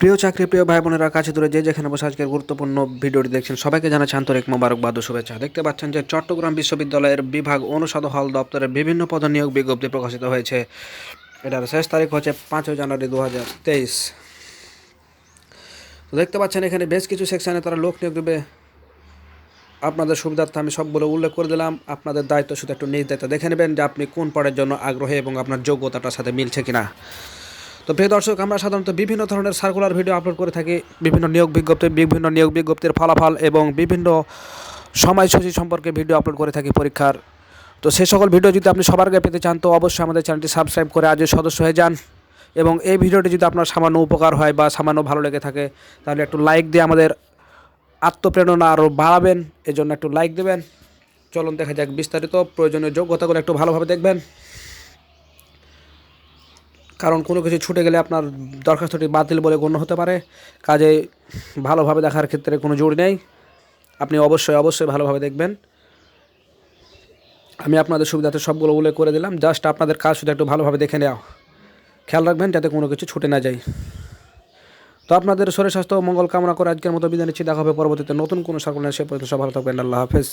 প্রিয় চাকরি, প্রিয় ভাই বোনেরা কাছে দূরে যে যেখানে বসে আজকের গুরুত্বপূর্ণ ভিডিওটি দেখছেন, সবাইকে জানাচ্ছি আন্তরিক মোবারকবাদ ও শুভেচ্ছা। দেখতে পাচ্ছেন যে চট্টগ্রাম বিশ্ববিদ্যালয়ের বিভাগ অনুষদ হল দপ্তরের বিভিন্ন পদ নিয়োগ বিজ্ঞপ্তি প্রকাশিত হয়েছে। এটার শেষ তারিখ হচ্ছে পাঁচই জানুয়ারি দু হাজার তেইশ। তো দেখতে পাচ্ছেন এখানে বেশ কিছু সেকশানে তারা লোক নিয়োগ দেবে। আপনাদের সুবিধার্থে আমি সবগুলো উল্লেখ করে দিলাম। আপনাদের দায়িত্ব শুধু একটু নিজ দায়িত্ব দেখে নেবেন যে আপনি কোন পদের জন্য আগ্রহী এবং আপনার যোগ্যতাটার সাথে মিলছে কিনা। তো প্রিয় দর্শক, আমরা সাধারণত বিভিন্ন ধরনের সার্কুলার ভিডিও আপলোড করে থাকি। বিভিন্ন নিয়োগ বিজ্ঞপ্তি, বিভিন্ন নিয়োগ বিজ্ঞপ্তির ফলাফল এবং বিভিন্ন সময়সূচি সম্পর্কে ভিডিও আপলোড করে থাকি পরীক্ষার। তো সে সকল ভিডিও যদি আপনি সবার আগে পেতে চান, তো অবশ্যই আমাদের চ্যানেলটি সাবস্ক্রাইব করে আজই সদস্য হয়ে যান। এবং এই ভিডিওটি যদি আপনার সামান্য উপকার হয় বা সামান্য ভালো লেগে থাকে, তাহলে একটু লাইক দিয়ে আমাদের আত্মপ্রেরণা আরও বাড়াবেন। এজন্য একটু লাইক দেবেন। চলুন দেখা যাক বিস্তারিত প্রয়োজনীয় যোগ্যতাগুলো একটু ভালোভাবে দেখবেন। কারণ কোনো কিছু ছুটে গেলে আপনার দরখাস্তটি বাতিল বলে গণ্য হতে পারে। কাজে ভালোভাবে দেখার ক্ষেত্রে কোনো জোর নেই। আপনি অবশ্যই অবশ্যই ভালোভাবে দেখবেন। আমি আপনাদের সুবিধাতে সবগুলো উল্লেখ করে দিলাম। জাস্ট আপনাদের কাজ শুধু একটু ভালোভাবে দেখে নেওয়া। খেয়াল রাখবেন যাতে কোনো কিছু ছুটে না যায়। তো আপনাদের শরীর স্বাস্থ্য মঙ্গল কামনা করে আজকের মতো বিদায় নিচ্ছি। দেখা হবে পরবর্তীতে নতুন কোনো সার্কুলার সে পর্যন্ত। সব ভালো থাকবেন। আল্লাহ হাফেজ।